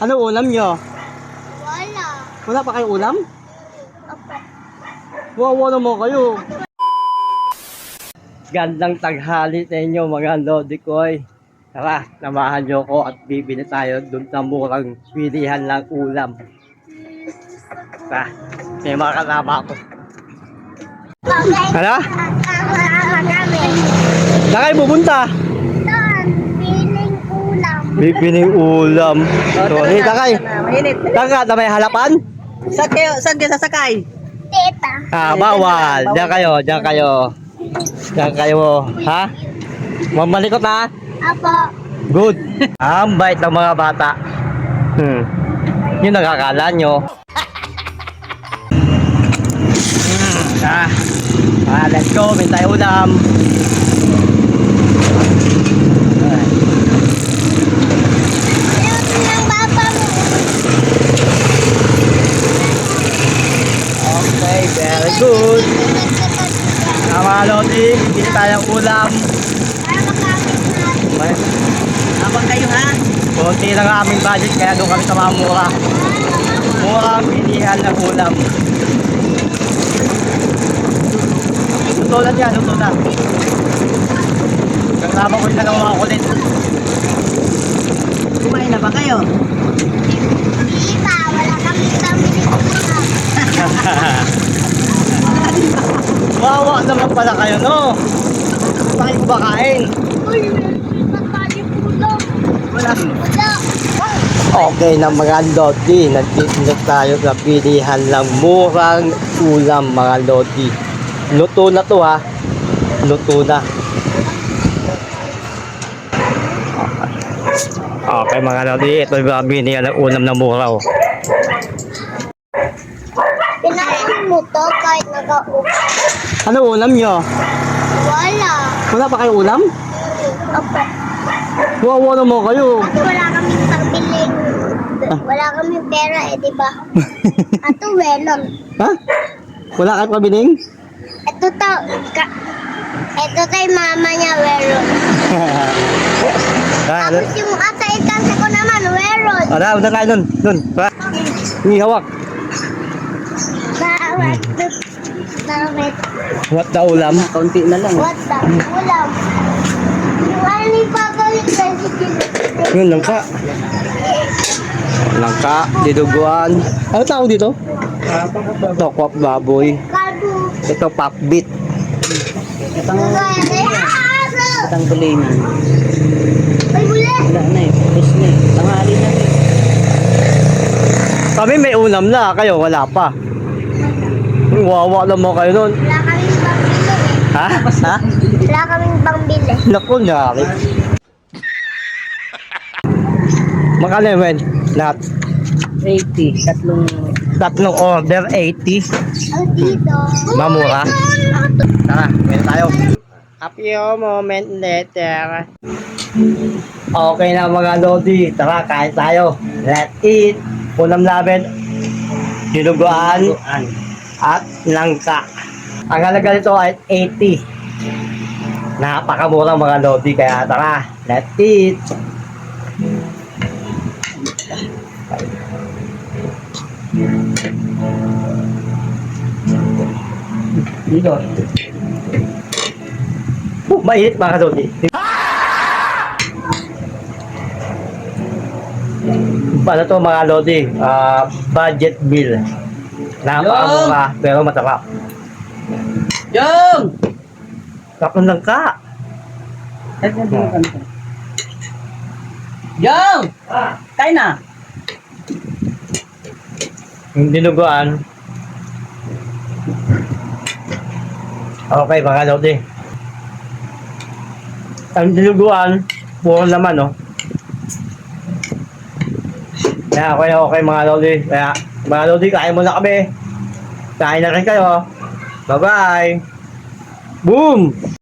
Ano ulam nyo? Wala. Wala pa kayong ulam? Opo. Wawa naman kayo. Gandang taghali sa inyo mga Lodi Koy. Tara, namahan nyo ko at bibili tayo dun sa murang pilihan ng ulam. Tara, may mga kasama ako. Ano? Saan kayo pupunta? Piling ulam. Ulam. So, hey, sakay. Mainit. Saka na may halapan? Saan kayo, saan kayo sasakay? Tita. Ah, bawal. Diyan kayo, diyan kayo. Diyan kayo. Ha? Mamalikot ha? Apo. Good. Ang bait ng mga bata. Hmm. Yun nakakala nyo. Hmm. Ah. ah, let's go. May tayo ulam. Ah. Ayun ng baba mo. Okay, very good. Lodi, bibili tayong ulam. Habang kayo ha? konti lang ang aming budget kaya doon kami sa mga mura. Murang pilihan ng ulam. Luto na yan, luto na. Kasama ko yung dalawang mga kulit. Kumain na ba kayo? Hindi pa. Wala kami pamili ulam. Wawa naman pala kayo, no? Bakit ko ba kain? Uy. Wala. Wala. Okay na mga lodi, nagtitinda tayo sa pilihan ng murang ulam mga lodi. Luto na to ha. Luto na. Okay mga lodi, ito yung mga binigyan ng ulam na mura oh. Pinain mo to kahit nag-ulam. Ano ulam nyo? Wala. Wala pa kayong ulam? Opo. Wawa naman kayo. At wala kaming pagbiling. Wala kaming pera eh, di ba? Ato, welon. Ha? Wala kayong pabiling? Ito to, ka, ito kay mama niya, welon. ah? Tapos yung asa itansa ko naman, welon. Ano, una kayo nun. Nun. Ha? Hindi hawak. Bawat, bawat, What the ulam? Kaunti na lang. what the, ulam. Yung ano ni Papa yung sensitive. Yun, langka. Langka, diduguan. Ano tawag dito? Tokwap baboy. Ito pakbit. Itang, itang bulingan. Ay, muli! Wala na eh. Tapos na eh. Tanghali na eh. Kami may ulam na, kayo wala pa. Wawa naman kayo nun. Wala kaming pangbili eh. Ha? Ha? Wala kaming pangbili. Naku, nyari. Magkano yun, men? Lahat. 80. Tatlong Tatlong order, 80. Ang dito. Mamura. Tara, meron tayo. A few moment later. Okay na mga Lodi. Tara, kain tayo. Let's eat. Unang namin, dinuguan tuan. at langka. Ang halaga nito ay 80. Napakamura mga Lodi. Kaya tara, let's eat. Dito. Oh, mainit mga Lodi. Paano to mga Lodi? Ah, budget bill. Napakamura pero masarap. Yung! Kapon lang ka. Yung! Kain na. Yung dinuguan. Okay, mga Lodi. Ang dinuguan, puro naman, no? Kaya okay, okay mga Lodi. Kaya, mga Lodi, kain muna kami. Kain na rin kayo. Bye-bye. Boom!